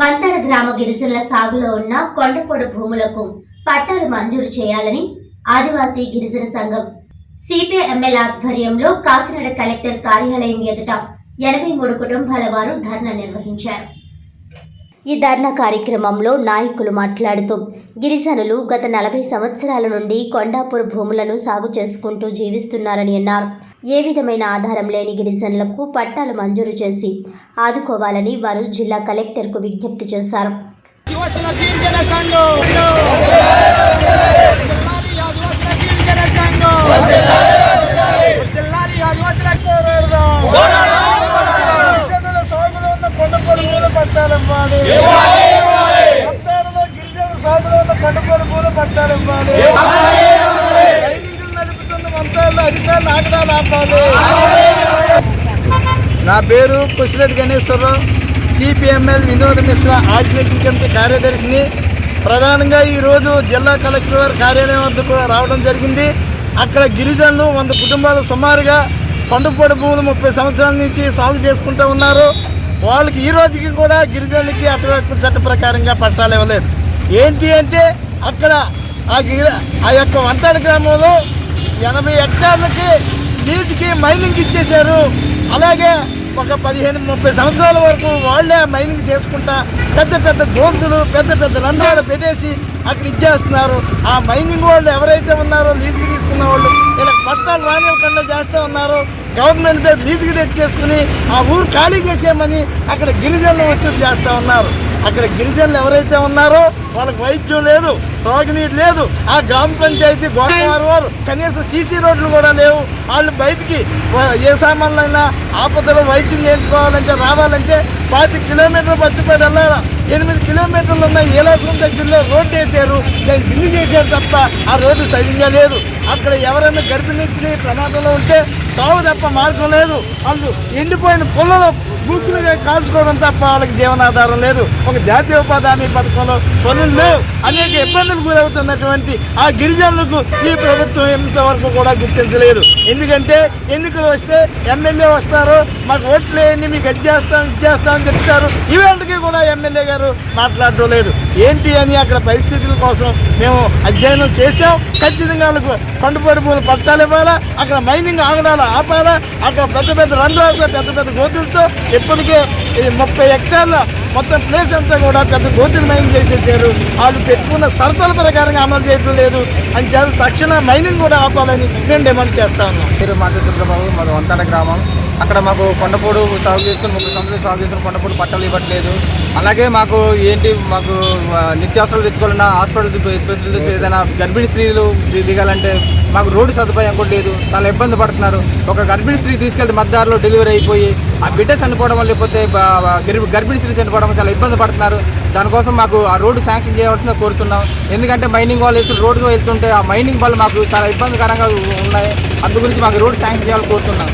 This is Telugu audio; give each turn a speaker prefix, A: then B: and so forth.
A: వంతడ గ్రామ గిరిజనుల సాగులో ఉన్న కొండపొడ భూములకు పట్టాలు మంజూరు చేయాలని ఆదివాసీ గిరిజన సంఘం సిపిఎంఎల్ ఆధ్వర్యంలో కాకినాడ కలెక్టర్ కార్యాలయం ఎదుట ఎనభై మూడు కుటుంబాల వారు ధర్నా నిర్వహించారు. ఈ ధర్నా కార్యక్రమంలో నాయకులు మాట్లాడుతూ గిరిజనులు గత నలభై సంవత్సరాల నుండి కొండాపూర్ భూములను సాగు చేసుకుంటూ జీవిస్తున్నారని అన్నారు. ఏ విధమైన ఆధారం లేని గిరిజనులకు పట్టాలు మంజూరు చేసి ఆదుకోవాలని వారు జిల్లా కలెక్టర్కు విజ్ఞప్తి చేశారు.
B: ఆదివాసుల గిరిజన సంఘం జిల్లాలి ఆదివాసుల గిరిజన సంఘం జిల్లాలి ఆదివాసుల
C: గిరిజనుల సాగులో ఉన్న కొండ పొడుగులు పట్టాలివ్వాలి అంతేడులో గిరిజనుల సాగులో ఉన్న పొడుగులు పట్టాలివ్వాలి నడుపుతున్న మంత్రాల్లో అధికారులు ఆగడాలు ఆపాలి. నా పేరు పుష్రెడ్డి గణేశ్వరరావు సిపిఎంఎల్ వినోద మిశ్ర ఆర్గనైజింగ్ కమిటీ కార్యదర్శిని. ప్రధానంగా ఈరోజు జిల్లా కలెక్టర్ కార్యాలయం వద్దకు రావడం జరిగింది. అక్కడ గిరిజనులు వంద కుటుంబాలు సుమారుగా కొండపొడి భూములు ముప్పై సంవత్సరాల నుంచి సాగు చేసుకుంటూ ఉన్నారు. వాళ్ళకి ఈ రోజుకి కూడా గిరిజనులకి అటవీ చట్ట ప్రకారంగా పట్టాలు ఇవ్వలేదు. ఏంటి అంటే అక్కడ ఆ గిరి ఆ యొక్క వంతాడు గ్రామంలో ఎనభై హెక్టార్లకి లీజుకి మైనింగ్ ఇచ్చేశారు. అలాగే ఒక పదిహేను ముప్పై సంవత్సరాల వరకు వాళ్ళే మైనింగ్ చేసుకుంటా పెద్ద పెద్ద గోంతులు పెద్ద పెద్ద రంధ్రాలు పెట్టేసి అక్కడ ఇచ్చేస్తున్నారు. ఆ మైనింగ్ వాళ్ళు ఎవరైతే ఉన్నారో లీజుకి చేసుకున్న వాళ్ళు ఇలా పట్టాలు రానివ్వకుండా చేస్తూ ఉన్నారు. గవర్నమెంట్ దగ్గర లీజుకి తెచ్చేసుకుని ఆ ఊరు ఖాళీ చేసేయమని అక్కడ గిరిజనులు ఒత్తిడి చేస్తూ ఉన్నారు. అక్కడ గిరిజనులు ఎవరైతే ఉన్నారో వాళ్ళకి వైద్యం లేదు త్రాగునీరు లేదు. ఆ గ్రామ పంచాయతీ గోదావరి వారు కనీసం సీసీ రోడ్లు కూడా లేవు. వాళ్ళు బయటికి ఏ సామాన్లైనా ఆపదలో వైద్యం చేయించుకోవాలంటే రావాలంటే పాతి కిలోమీటర్లు బతిపడి వెళ్ళాలి? ఎనిమిది కిలోమీటర్లు ఉన్న ఏలాసం దగ్గరలో రోడ్డు వేసారు దాన్ని బిల్లు చేశారు తప్ప ఆ రోడ్డు సరిగ్గా లేదు. అక్కడ ఎవరైనా గర్భిణీ స్త్రీ ప్రమాదంలో ఉంటే సాగు తప్ప మార్గం లేదు. వాళ్ళు ఎండిపోయిన పొలంలో బుక్కులుగా కాల్చుకోవడం తప్ప వాళ్ళకి జీవనాధారం లేదు. ఒక జాతీయ ఉపాధి హామీ పథకంలో పనులు అనేక ఇబ్బందులు గురవుతున్నటువంటి ఆ గిరిజనులకు ఈ ప్రభుత్వం ఇంతవరకు కూడా గుర్తించలేదు. ఎందుకంటే ఎన్నికలు వస్తే ఎమ్మెల్యే వస్తారు మాకు ఓట్లు వేయండి మీకు అది చేస్తాం ఇది చేస్తాం అని చెప్తారు. ఈవెంట్కి కూడా ఎమ్మెల్యే గారు మాట్లాడడం లేదు. ఏంటి అని అక్కడ పరిస్థితుల కోసం మేము అధ్యయనం చేసాం ఖచ్చితంగా వాళ్ళకు కొండపడి పూలు పట్టాలు ఇవ్వాలా అక్కడ మైనింగ్ ఆగడాలు ఆపాలా అక్కడ పెద్ద పెద్ద రంధ్రాలతో పెద్ద పెద్ద గోతులతో ఇప్పటికే ఈ ముప్పై హెక్టార్ల మొత్తం ప్లేస్ అంతా కూడా పెద్ద గోతులు మైనింగ్ చేసేసారు. వాళ్ళు పెట్టుకున్న సరతల ప్రకారంగా అమలు చేయడం లేదు. అని చేత తక్షణ మైనింగ్ కూడా ఆపాలని మేము డిమాండ్ చేస్తా ఉన్నాం.
D: పేరు మాది దుర్గబాబు మాది వంతాడ గ్రామం. అక్కడ మాకు కొండపూడు సాగు చేసుకుని ముప్పై సంవత్సరాలు సాగు చేసుకుని కొండపూడు పట్టాలు ఇవ్వట్లేదు. అలాగే మాకు ఏంటి మాకు నిత్యావసరాలు తెచ్చుకోవాలన్నా హాస్పిటల్ స్పెషలిస్ట్ ఏదైనా గర్భిణీ స్త్రీలు దిగాలంటే మాకు రోడ్డు సదుపాయం కూడా లేదు. చాలా ఇబ్బంది పడుతున్నారు. ఒక గర్భిణీ స్త్రీ తీసుకెళ్తే మధ్యదారిలో డెలివరీ అయిపోయి ఆ బిడ్డ చనిపోవడం లేకపోతే గర్భిణీ స్త్రీ చనిపోవడం చాలా ఇబ్బంది పడుతున్నారు. దానికోసం మాకు ఆ రోడ్డు శాంక్షన్ చేయవలసిందే కోరుతున్నాం. ఎందుకంటే మైనింగ్ వాళ్ళు వేసి రోడ్డుతో వెళ్తుంటే ఆ మైనింగ్ వల్ల మాకు చాలా ఇబ్బందికరంగా ఉన్నాయి. అందు గురించి మాకు రోడ్డు శాంక్షన్ చేయాలని కోరుతున్నాం.